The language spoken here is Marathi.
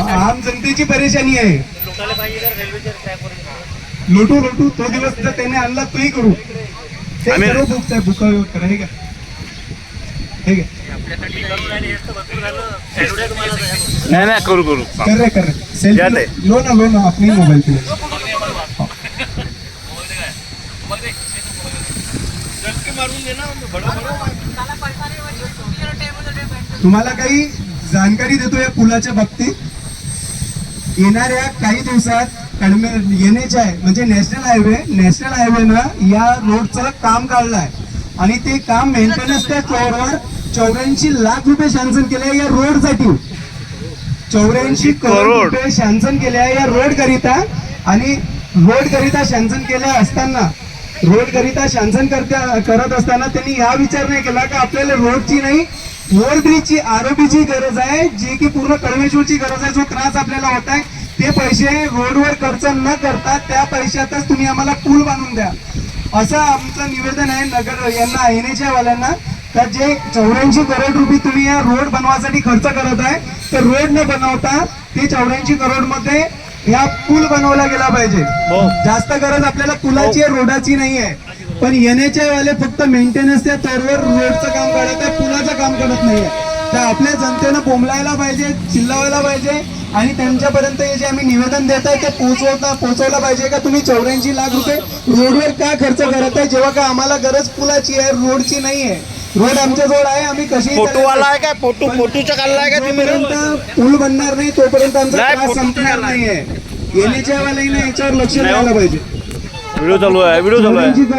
आम जनतेची परेशानी आहे. लोटू लोटू तो दिवस जर त्याने आणला तोही करू. ते आम्ही- सर्व बुक आहे बुका करा हे का हे का नाही नाही करू करू. कर रे कर रे. सेल्फी आहे. लो ना लो ना अपनी मोबाईल पे. तुम्हाला काही जाणकारी देतो या पुलाच्या बाबतीत? येणाऱ्या काही दिवसात कडमे येण्याच्या आहे. म्हणजे नॅशनल हायवे नॅशनल हायवेनं या रोडचं काम काढलं आहे आणि ते काम मेंटेनन्सच्या फ्लोअरवर चौऱ्याऐंशी लाख रुपये शांसन केले आहे या रोडसाठी. चौऱ्याऐंशी करोड. रुपये शांसन केले आहे या रोड करिता आणि रोड करिता शांसन केले असताना रोड करिता शांसन करत असताना त्यांनी हा विचार नाही केला का आपल्याला रोडची नाही ओव्हरब्रिजची आरोपीची गरज आहे जी की पूर्ण कळमेश्वरची गरज आहे जो त्रास आपल्याला होत आहे ते पैसे रोडवर खर्च न करता त्या पैशातच तुम्ही आम्हाला पूल बांधून द्या. असं आमचं निवेदन आहे नगर यांना येण्याच्या वाल्यांना तर जे चौऱ्याऐंशी करोड रुपये तुम्ही या रोड बनवासाठी खर्च करत आहे तर रोड न बनवता ते चौऱ्याऐंशी करोडमध्ये या पूल बनवला गेला पाहिजे. हो. जास्त गरज आपल्याला पुलाची आहे, रोडाची नाही आहे. पण येण्याच्या वाले फक्त मेंटेनन्सच्या तोरवर रोडचं काम काढत आहे पुलाचं काम करत नाहीये तर आपल्या जनतेनं बोंबलायला पाहिजे चिल्लावायला पाहिजे आणि त्यांच्यापर्यंत हे जे आम्ही निवेदन देत आहे ते पोहोचवता पोहोचवलं पाहिजे का? तुम्ही चौऱ्याऐंशी लाख रुपये रोडवर का खर्च करत आहे? जेव्हा का आम्हाला गरज पुलाची आहे रोडची नाही आहे. रोड आमच्या जवळ आहे आम्ही कशी फोटोवाला आहे काय? फोटो फोटोचा काढला आहे का तुम्ही जोपर्यंत पूल बनणार नाही तोपर्यंत आमचा त्रास फोटो संपणार. नाहीये. येण्याच्या वेळेला याच्यावर लक्ष नाही हो. द्यायला पाहिजे. व्हिडिओ चालू आहे व्हिडिओ चालू आहे.